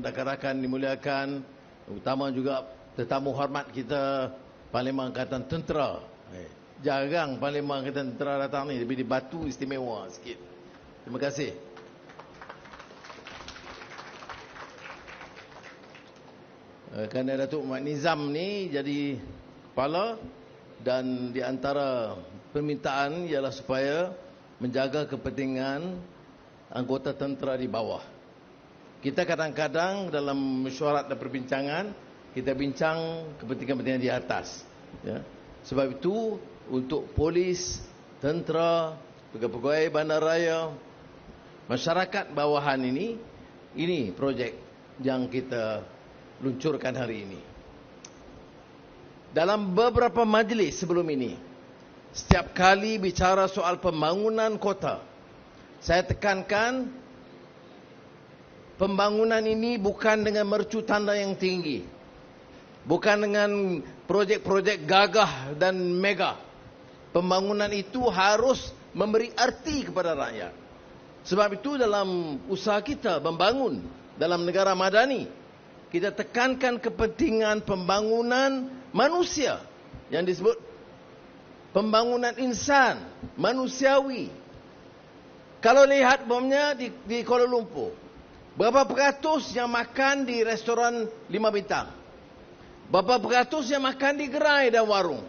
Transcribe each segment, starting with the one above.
rakan-rakan dimuliakan, utama juga tetamu hormat kita Parlimen Angkatan Tentera. Eh, jarang Parlimen Angkatan Tentera datang ni, lebih di Batu istimewa sikit. Terima kasih. Eh, kerana Datuk Mat Nizam ni jadi kepala dan di antara permintaan ialah supaya menjaga kepentingan anggota tentera di bawah. Kita kadang-kadang dalam mesyuarat dan perbincangan kita bincang kepentingan-kepentingan di atas. Ya. Sebab itu untuk polis, tentera, pegawai bandaraya, masyarakat bawahan ini, ini projek yang kita luncurkan hari ini. Dalam beberapa majlis sebelum ini, setiap kali bicara soal pembangunan kota, saya tekankan pembangunan ini bukan dengan mercu tanda yang tinggi. Bukan dengan projek-projek gagah dan mega. Pembangunan itu harus memberi arti kepada rakyat. Sebab itu dalam usaha kita membangun dalam negara madani, kita tekankan kepentingan pembangunan manusia yang disebut pembangunan insan, manusiawi. Kalau lihat bomnya di, di Kuala Lumpur, berapa peratus yang makan di restoran lima bintang? Berapa peratus yang makan di gerai dan warung?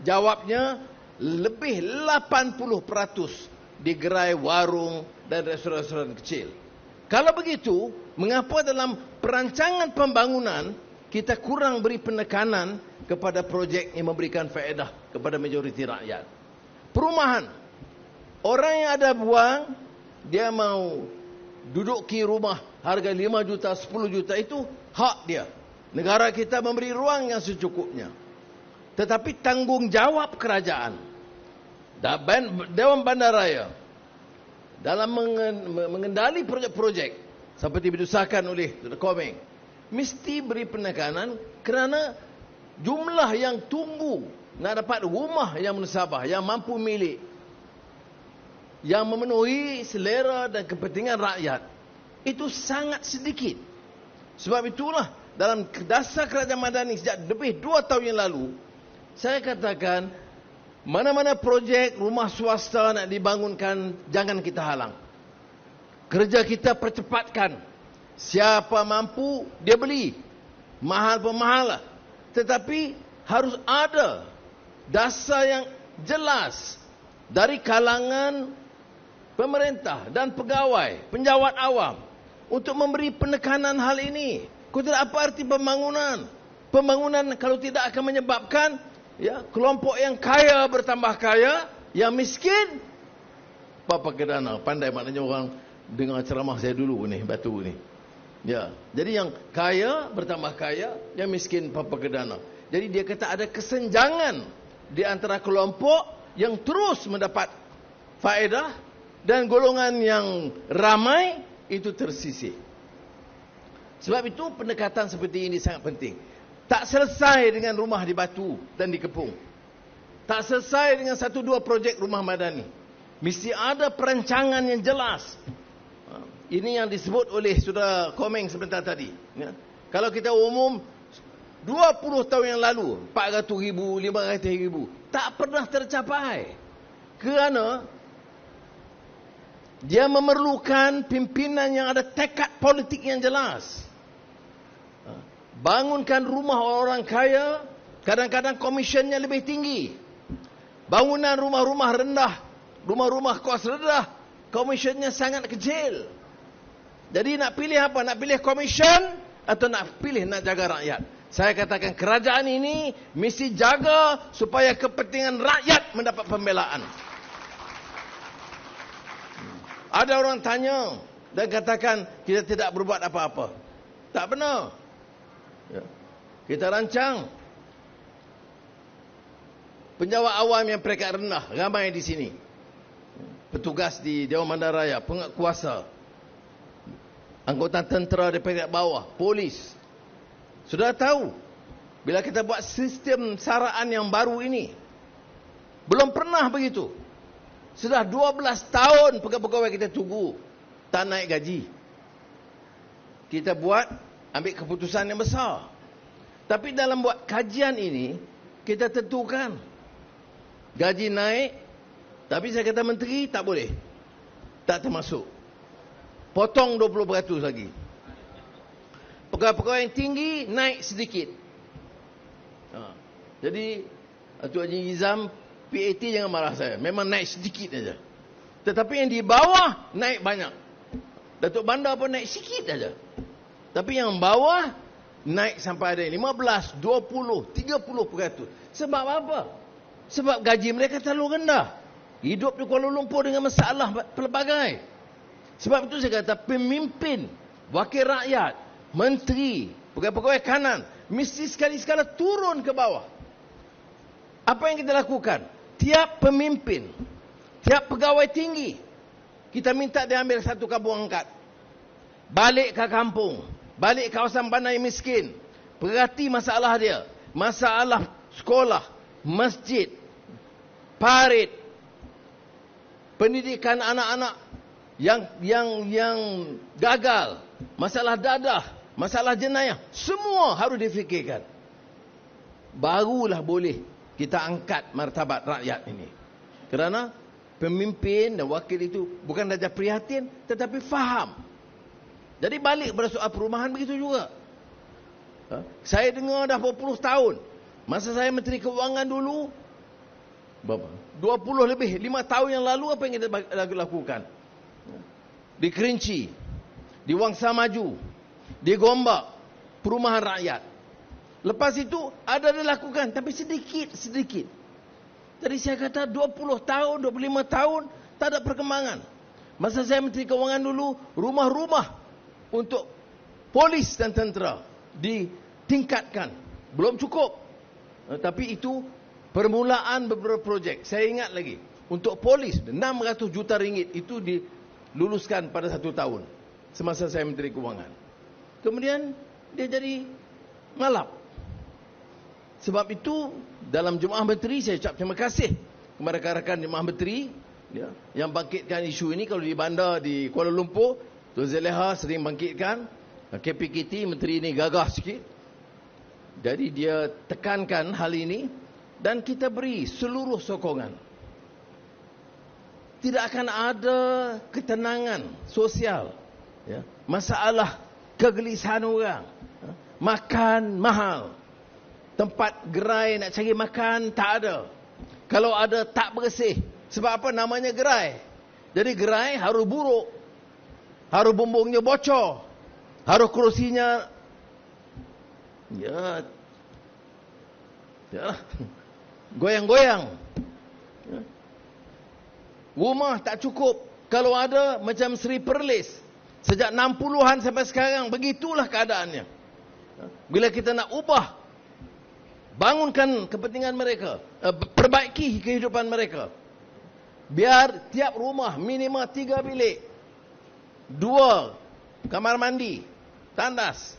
Jawabnya lebih 80 peratus di gerai warung dan restoran-restoran kecil. Kalau begitu, mengapa dalam perancangan pembangunan kita kurang beri penekanan kepada projek yang memberikan faedah kepada majoriti rakyat? Perumahan. Orang yang ada buang, dia mau duduk di rumah harga 5 juta, 10 juta itu hak dia. Negara kita memberi ruang yang secukupnya. Tetapi tanggungjawab kerajaan Dewan Bandaraya dalam mengendali projek-projek seperti didusahkan oleh. Komeng mesti beri penekanan kerana jumlah yang tunggu nak dapat rumah yang menasabah yang mampu milik yang memenuhi selera dan kepentingan rakyat itu sangat sedikit sebab itulah dalam dasar kerajaan madani sejak lebih dua tahun yang lalu, saya katakan, mana-mana projek rumah swasta nak dibangunkan, jangan kita halang. Kerja kita percepatkan. Siapa mampu, dia beli. Mahal pun mahal lah. Tetapi harus ada dasar yang jelas dari kalangan pemerintah dan pegawai, penjawat awam untuk memberi penekanan hal ini. Tidak apa arti pembangunan? Pembangunan kalau tidak akan menyebabkan ya kelompok yang kaya bertambah kaya, yang miskin apa kedana pandai maknanya orang dengar ceramah saya dulu ni batu ni. Ya, jadi yang kaya bertambah kaya, yang miskin apa kedana. Jadi dia kata ada kesenjangan di antara kelompok yang terus mendapat faedah dan golongan yang ramai itu tersisih. Sebab itu pendekatan seperti ini sangat penting. Tak selesai dengan rumah di Batu dan di Kepung. Tak selesai dengan satu dua projek rumah madani. Mesti ada perancangan yang jelas. Ha, ini yang disebut oleh sudah Komeng sebentar tadi. Ya. Kalau kita umum 20 tahun yang lalu 400 ribu, 500 ribu tak pernah tercapai. Kerana dia memerlukan pimpinan yang ada tekad politik yang jelas bangunkan rumah orang kaya, kadang-kadang komisionnya lebih tinggi. Bangunan rumah-rumah rendah, rumah-rumah kos rendah, komisionnya sangat kecil. Jadi nak pilih apa? Nak pilih komision atau nak pilih nak jaga rakyat? Saya katakan kerajaan ini mesti jaga supaya kepentingan rakyat mendapat pembelaan. Ada orang tanya dan katakan kita tidak berbuat apa-apa. Tak benar. Ya. Kita rancang penjawat awam yang peringkat rendah ramai di sini. Petugas di Dewan Bandaraya, penguasa, anggota tentera di peringkat bawah, polis. Sudah tahu bila kita buat sistem saraan yang baru ini belum pernah begitu. Sudah 12 tahun pegawai-pegawai kita tunggu tak naik gaji. kita buat ambil keputusan yang besar. Tapi dalam buat kajian ini, kita tentukan gaji naik, tapi saya kata menteri tak boleh. Tak termasuk. Potong 20% lagi. Pegawai-pegawai yang tinggi naik sedikit. Ha. Jadi, Atuk Haji Izam, PAT jangan marah saya. Memang naik sedikit saja. Tetapi yang di bawah naik banyak. Datuk Bandar pun naik sikit saja. Tapi yang bawah naik sampai ada 15, 20, 30%. Sebab apa? Sebab gaji mereka terlalu rendah. Hidup di Kuala Lumpur dengan masalah pelbagai. Sebab itu saya kata pemimpin, wakil rakyat, menteri, pegawai-pegawai kanan mesti sekali-sekala turun ke bawah. Apa yang kita lakukan? Tiap pemimpin, tiap pegawai tinggi, kita minta dia ambil satu kabung angkat. Balik ke kampung, balik kawasan bandar miskin. Perhati masalah dia. Masalah sekolah, masjid, parit, pendidikan anak-anak yang yang yang gagal, masalah dadah, masalah jenayah, semua harus difikirkan. Barulah boleh kita angkat martabat rakyat ini. Kerana pemimpin dan wakil itu bukan saja prihatin tetapi faham. Jadi balik pada soal perumahan begitu juga. Ha? Saya dengar dah berpuluh tahun. Masa saya Menteri Keuangan dulu, berapa? 20 lebih, 5 tahun yang lalu apa yang kita lakukan? Di Kerinci, di Wangsa Maju, di Gombak, perumahan rakyat. Lepas itu ada dilakukan tapi sedikit sedikit. Jadi saya kata 20 tahun, 25 tahun tak ada perkembangan. Masa saya Menteri Keuangan dulu, rumah-rumah untuk polis dan tentera ditingkatkan. Belum cukup. Eh, tapi itu permulaan beberapa projek. Saya ingat lagi. Untuk polis, 600 juta ringgit itu diluluskan pada satu tahun. Semasa saya Menteri Keuangan. Kemudian dia jadi malap. Sebab itu dalam Jemaah Menteri saya ucap terima kasih kepada rakan-rakan Jemaah Menteri ya, yang bangkitkan isu ini. Kalau di bandar di Kuala Lumpur Tuan Zeleha sering bangkitkan. KPKT Menteri ini gagah sikit. Jadi dia tekankan hal ini dan kita beri seluruh sokongan. Tidak akan ada ketenangan sosial ya, masalah kegelisahan orang ya, makan mahal Tempat gerai nak cari makan tak ada. Kalau ada tak bersih. Sebab apa namanya gerai? Jadi gerai harus buruk. Harus bumbungnya bocor. Harus kerusinya ya ya goyang-goyang. Ya. Rumah tak cukup. Kalau ada macam Sri Perlis. Sejak 60-an sampai sekarang begitulah keadaannya. Ya. Bila kita nak ubah bangunkan kepentingan mereka, uh, perbaiki kehidupan mereka. Biar tiap rumah minimal tiga bilik, dua kamar mandi, tandas.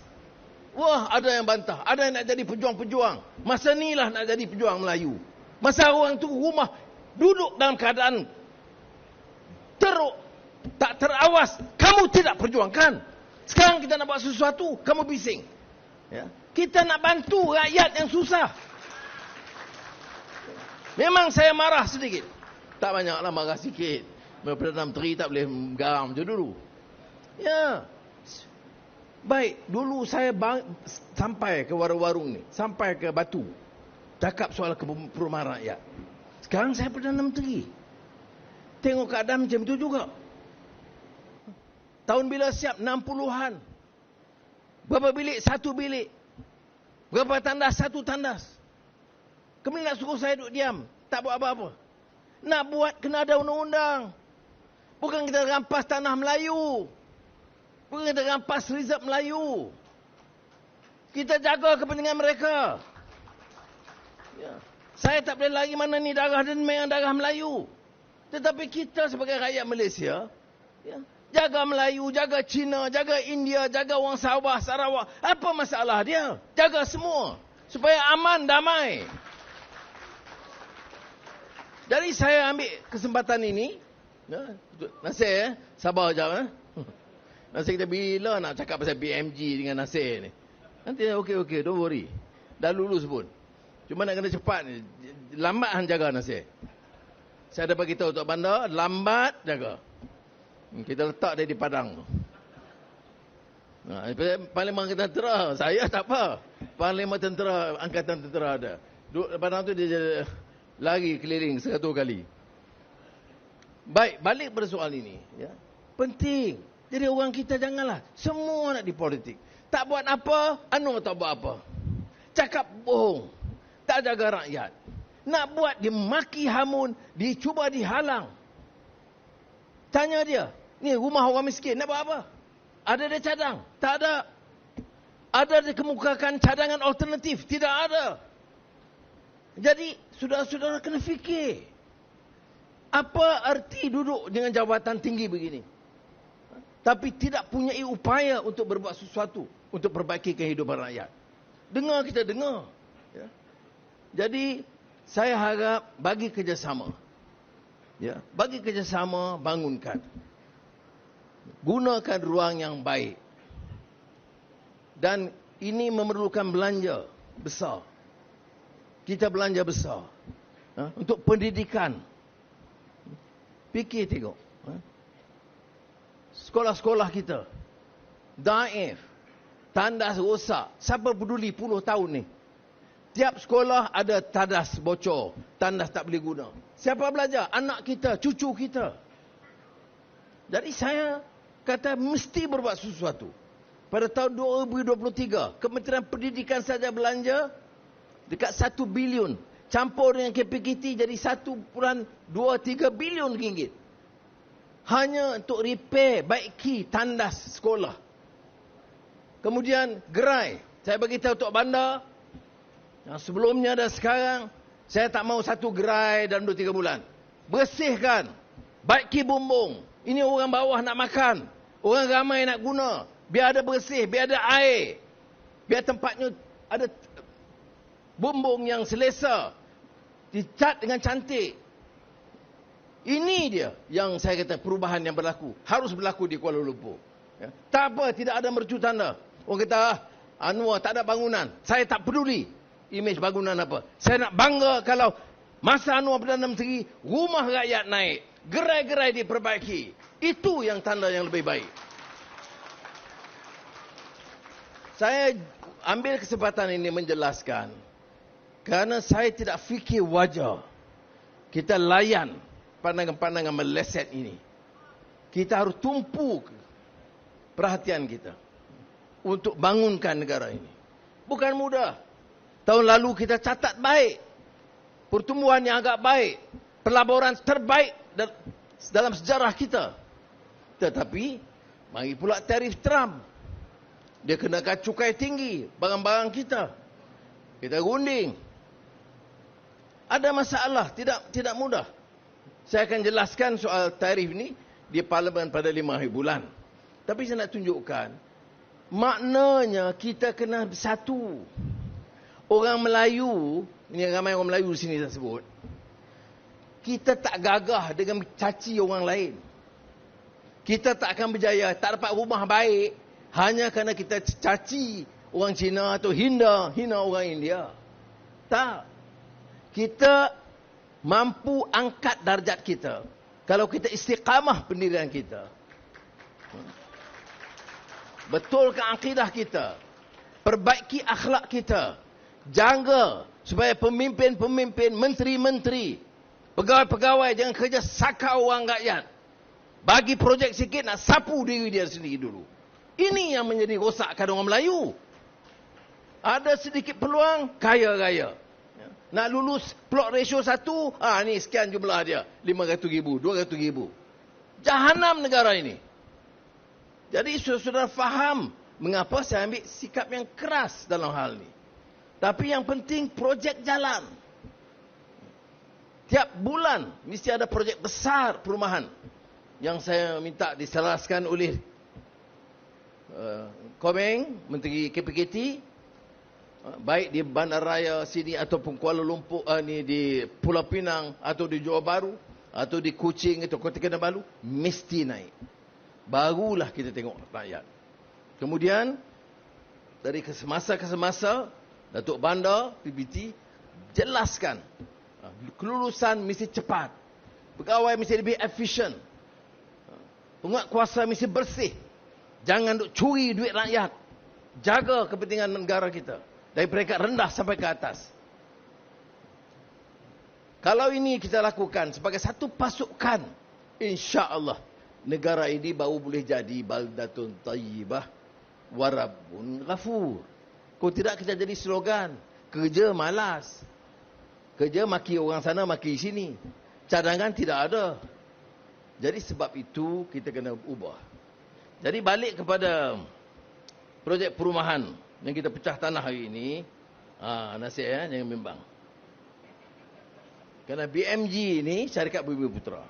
Wah, ada yang bantah, ada yang nak jadi pejuang-pejuang. Masa ni lah nak jadi pejuang Melayu. Masa orang tu rumah duduk dalam keadaan teruk, tak terawas, kamu tidak perjuangkan. Sekarang kita nak buat sesuatu, kamu bising. Ya. Kita nak bantu rakyat yang susah. Memang saya marah sedikit. Tak banyaklah marah sikit. Perdana Menteri tak boleh garam macam dulu. Ya. Baik, dulu saya sampai ke warung-warung ni. Sampai ke Batu. Cakap soal perumahan rakyat. Sekarang saya Perdana Menteri. Tengok keadaan macam itu juga. Tahun bila siap? 60-an. Berapa bilik? Satu bilik. Berapa tandas? Satu tandas. Kemudian nak suruh saya duduk diam. Tak buat apa-apa. Nak buat kena ada undang-undang. Bukan kita rampas tanah Melayu. Bukan kita rampas rizab Melayu. Kita jaga kepentingan mereka. Ya. Saya tak boleh lagi mana ni darah dan darah Melayu. Tetapi kita sebagai rakyat Malaysia. Ya, Jaga Melayu, jaga Cina, jaga India, jaga orang Sabah, Sarawak. Apa masalah dia? Jaga semua. Supaya aman, damai. Jadi saya ambil kesempatan ini. Ya, Nasib ya. Sabar sekejap. Ya. Nasir kita bila nak cakap pasal BMG dengan Nasir ni? Nanti okey okey, don't worry. Dah lulus pun. Cuma nak kena cepat ni. Lambat han jaga Nasir. Saya ada bagi tahu Tok Bandar, lambat jaga. Kita letak dia di Padang tu. Nah, Parlimen Angkatan Tentera, saya tak apa. Parlimen Tentera, Angkatan Tentera ada. Duduk Padang tu dia lari keliling seratus kali. Baik, balik pada soal ini. Ya. Penting. Jadi orang kita janganlah. Semua nak di politik. Tak buat apa, anu tak buat apa. Cakap bohong. Tak jaga rakyat. Nak buat dimaki hamun, dicuba dihalang. Tanya dia, ni rumah orang miskin, nak buat apa? Ada dia cadang? Tak ada. Ada dia kemukakan cadangan alternatif? Tidak ada. Jadi, saudara-saudara kena fikir. Apa arti duduk dengan jabatan tinggi begini? Tapi tidak punya upaya untuk berbuat sesuatu. Untuk perbaiki kehidupan rakyat. Dengar kita dengar. Ya. Jadi, saya harap bagi kerjasama. Ya, bagi kerjasama bangunkan. Gunakan ruang yang baik. Dan ini memerlukan belanja besar. Kita belanja besar. Ha? Untuk pendidikan. Fikir tengok. Ha? Sekolah-sekolah kita. Daif. Tandas rosak. Siapa peduli puluh tahun ni? Tiap sekolah ada tandas bocor. Tandas tak boleh guna. Siapa belajar? Anak kita, cucu kita. Jadi saya kata mesti berbuat sesuatu. Pada tahun 2023, Kementerian Pendidikan saja belanja dekat 1 bilion. Campur dengan KPKT jadi 1.23 bilion ringgit. Hanya untuk repair, baiki tandas sekolah. Kemudian gerai. Saya bagi tahu Tok Bandar, yang sebelumnya dan sekarang, saya tak mau satu gerai dalam dua tiga bulan. Bersihkan. Baiki bumbung. Ini orang bawah nak makan. Orang ramai nak guna. Biar ada bersih, biar ada air. Biar tempatnya ada bumbung yang selesa. Dicat dengan cantik. Ini dia yang saya kata perubahan yang berlaku. Harus berlaku di Kuala Lumpur. Ya. Tak apa, tidak ada mercu tanda. Orang kata, ah, Anwar tak ada bangunan. Saya tak peduli imej bangunan apa. Saya nak bangga kalau masa Anwar Perdana Menteri, rumah rakyat naik. Gerai-gerai diperbaiki. Itu yang tanda yang lebih baik. Saya ambil kesempatan ini menjelaskan. Kerana saya tidak fikir wajar. Kita layan pandangan-pandangan meleset ini. Kita harus tumpu perhatian kita. Untuk bangunkan negara ini. Bukan mudah. Tahun lalu kita catat baik. Pertumbuhan yang agak baik. Pelaburan terbaik dalam sejarah kita. Tetapi, mari pula tarif Trump. Dia kenakan cukai tinggi barang-barang kita. Kita gunding. Ada masalah, tidak tidak mudah. Saya akan jelaskan soal tarif ini di parlimen pada lima hari bulan. Tapi saya nak tunjukkan, maknanya kita kena bersatu. Orang Melayu, ini ramai orang Melayu sini saya sebut. Kita tak gagah dengan caci orang lain. Kita tak akan berjaya, tak dapat rumah baik hanya kerana kita caci orang Cina atau hina, hina orang India. Tak. Kita mampu angkat darjat kita kalau kita istiqamah pendirian kita. Betulkan akidah kita. Perbaiki akhlak kita jaga supaya pemimpin-pemimpin, menteri-menteri, pegawai-pegawai jangan kerja sakau orang rakyat. Bagi projek sikit nak sapu diri dia sendiri dulu. Ini yang menjadi rosakkan orang Melayu. Ada sedikit peluang, kaya-kaya. Nak lulus plot ratio satu, ah ni sekian jumlah dia. 500 ribu, 200 ribu. Jahanam negara ini. Jadi saudara faham mengapa saya ambil sikap yang keras dalam hal ini. Tapi yang penting projek jalan. Tiap bulan mesti ada projek besar perumahan yang saya minta diselaraskan oleh uh, Komeng, Menteri KPKT, uh, baik di Bandaraya sini ataupun Kuala Lumpur, uh, ni di Pulau Pinang atau di Johor Bahru atau di Kuching atau Kota Kinabalu, mesti naik. Barulah kita tengok rakyat. Kemudian, dari kesemasa ke semasa, Datuk Bandar, PBT, jelaskan. Ha, kelulusan mesti cepat. Pegawai mesti lebih efisien. Penguat kuasa mesti bersih. Jangan duk curi duit rakyat. Jaga kepentingan negara kita. Dari peringkat rendah sampai ke atas. Kalau ini kita lakukan sebagai satu pasukan, insya Allah negara ini baru boleh jadi baldatun tayyibah warabun ghafur. Kau tidak kita jadi slogan, kerja malas. Kerja maki orang sana, maki sini. Cadangan tidak ada. Jadi sebab itu kita kena ubah. Jadi balik kepada projek perumahan yang kita pecah tanah hari ini, ah nasihat ya, jangan bimbang. Kerana BMG ni syarikat Bumi Putra.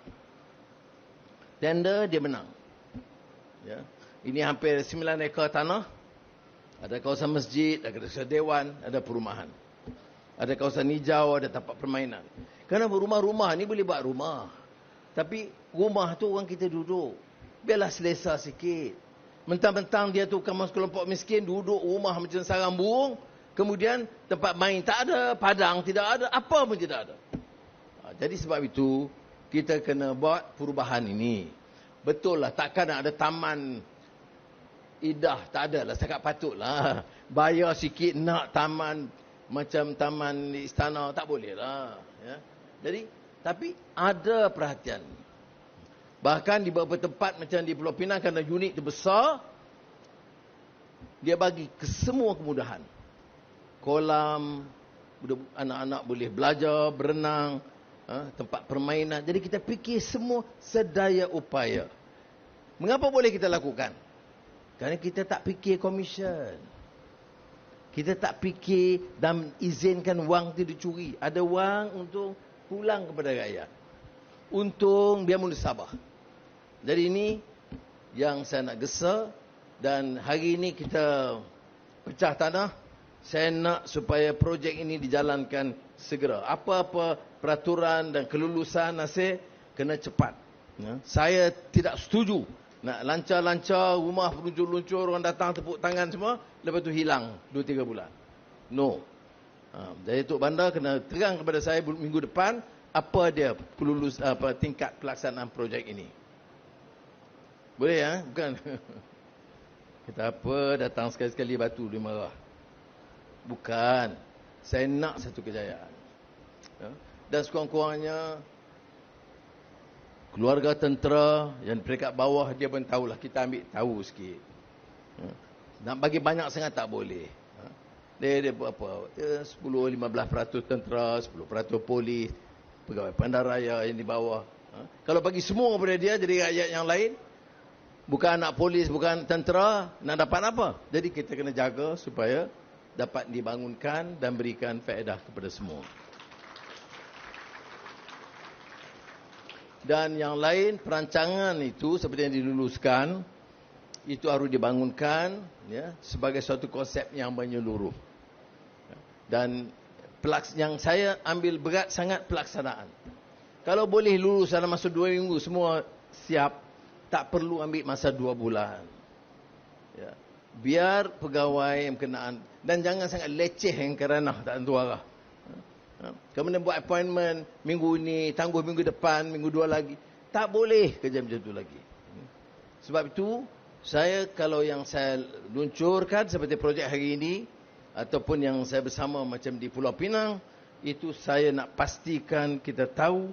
Tender dia menang. Ya. Ini hampir 9 ekor tanah. Ada kawasan masjid, ada kawasan dewan, ada perumahan. Ada kawasan hijau, ada tempat permainan. Kerana rumah-rumah ni boleh buat rumah. Tapi rumah tu orang kita duduk. Biarlah selesa sikit. Mentang-mentang dia tu kamu kelompok miskin duduk rumah macam sarang burung. Kemudian tempat main tak ada, padang tidak ada, apa pun tidak ada. Jadi sebab itu kita kena buat perubahan ini. Betul lah takkan ada taman idah tak ada lah cakap patutlah. Bayar sikit nak taman macam taman istana tak boleh lah ya. Jadi tapi ada perhatian. Bahkan di beberapa tempat macam di Pulau Pinang kerana unit itu besar dia bagi semua kemudahan. Kolam anak-anak boleh belajar, berenang, ha, tempat permainan. Jadi kita fikir semua sedaya upaya. Mengapa boleh kita lakukan? Kerana kita tak fikir komisen. Kita tak fikir dan izinkan wang itu dicuri. Ada wang untuk pulang kepada rakyat. Untung biar mula sabar. Jadi ini yang saya nak gesa. Dan hari ini kita pecah tanah. Saya nak supaya projek ini dijalankan segera. Apa-apa peraturan dan kelulusan nasib kena cepat. Ya. Saya tidak setuju nak lancar-lancar rumah luncur-luncur orang datang tepuk tangan semua lepas tu hilang 2 3 bulan. No. Ha, jadi Tok Bandar kena terang kepada saya minggu depan apa dia kelulus apa tingkat pelaksanaan projek ini. Boleh ya? Bukan. Kita apa datang sekali-sekali batu di marah. Bukan. Saya nak satu kejayaan. Ya dan sekurang-kurangnya keluarga tentera yang peringkat bawah dia pun tahulah kita ambil tahu sikit ha. nak bagi banyak sangat tak boleh ha. dia dia apa ya, 10-15% tentera 10% polis pegawai bandaraya yang di bawah kalau bagi semua kepada dia jadi rakyat yang lain bukan anak polis bukan tentera nak dapat apa? Jadi kita kena jaga supaya dapat dibangunkan dan berikan faedah kepada semua. Dan yang lain perancangan itu seperti yang diluluskan itu harus dibangunkan ya sebagai suatu konsep yang menyeluruh. Dan yang saya ambil berat sangat pelaksanaan. Kalau boleh lulus dalam masa dua minggu semua siap tak perlu ambil masa dua bulan ya biar pegawai yang kenaan dan jangan sangat leceh yang kerana tak tentu arah Ha? Kemudian buat appointment minggu ini, tangguh minggu depan, minggu dua lagi. Tak boleh kerja macam itu lagi. Sebab itu, saya kalau yang saya luncurkan seperti projek hari ini, ataupun yang saya bersama macam di Pulau Pinang, itu saya nak pastikan kita tahu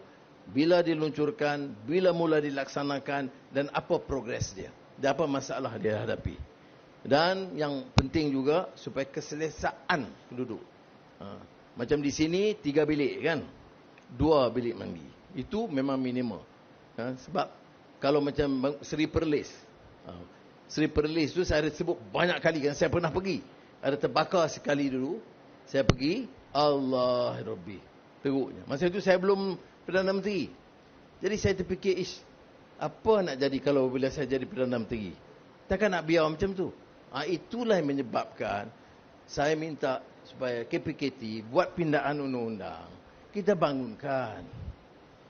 bila diluncurkan, bila mula dilaksanakan, dan apa progres dia. Dan apa masalah dia hadapi. Dan yang penting juga, supaya keselesaan penduduk. Ha. Macam di sini tiga bilik kan. Dua bilik mandi. Itu memang minimum. Ha? Sebab kalau macam Seri Perlis. Ha? Seri Perlis tu saya sebut banyak kali kan. Saya pernah pergi. Ada terbakar sekali dulu. Saya pergi. Allah Rabbi. Teruknya. Masa itu saya belum Perdana Menteri. Jadi saya terfikir, ish, apa nak jadi kalau bila saya jadi Perdana Menteri? Takkan nak biar macam tu? Ha, itulah yang menyebabkan saya minta supaya KPKT buat pindaan undang-undang, kita bangunkan.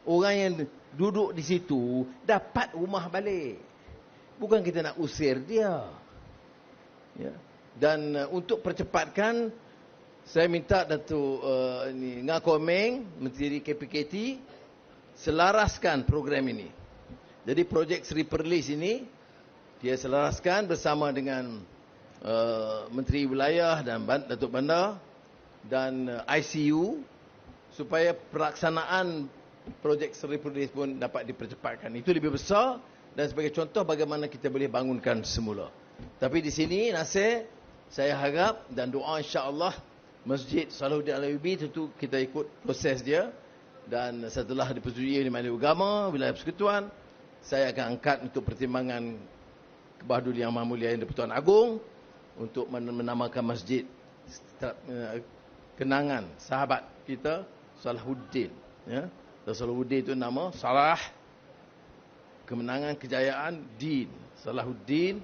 Orang yang duduk di situ dapat rumah balik. Bukan kita nak usir dia. Ya. Dan uh, untuk percepatkan saya minta Datuk uh, ni Ngakomeng Menteri KPKT selaraskan program ini. Jadi projek Seri Perlis ini dia selaraskan bersama dengan uh, Menteri Wilayah dan Datuk Bandar dan uh, ICU supaya pelaksanaan projek Seri Perlis pun dapat dipercepatkan. Itu lebih besar dan sebagai contoh bagaimana kita boleh bangunkan semula. Tapi di sini Nasir saya harap dan doa insya-Allah Masjid Salahuddin Al-Ayyubi tentu kita ikut proses dia dan setelah dipersetujui oleh Majlis Agama wilayah persekutuan saya akan angkat untuk pertimbangan Kebahadur Yang Maha Mulia Yang Pertuan Agung untuk menamakan masjid eh, kenangan sahabat kita Salahuddin ya Salahuddin itu nama Salah kemenangan kejayaan din Salahuddin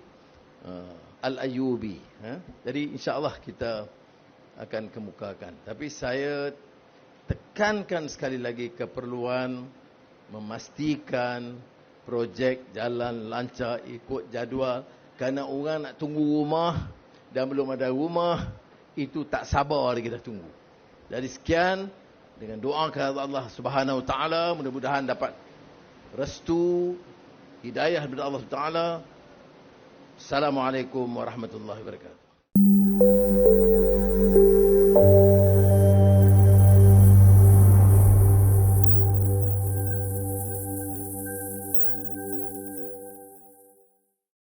uh, Al-Ayyubi ya. jadi insya-Allah kita akan kemukakan. Tapi saya tekankan sekali lagi keperluan memastikan projek jalan lancar ikut jadual kerana orang nak tunggu rumah dan belum ada rumah itu tak sabar lagi dah tunggu. Jadi sekian dengan doa kepada Allah Subhanahu taala mudah-mudahan dapat restu hidayah daripada Allah Taala. Assalamualaikum warahmatullahi wabarakatuh.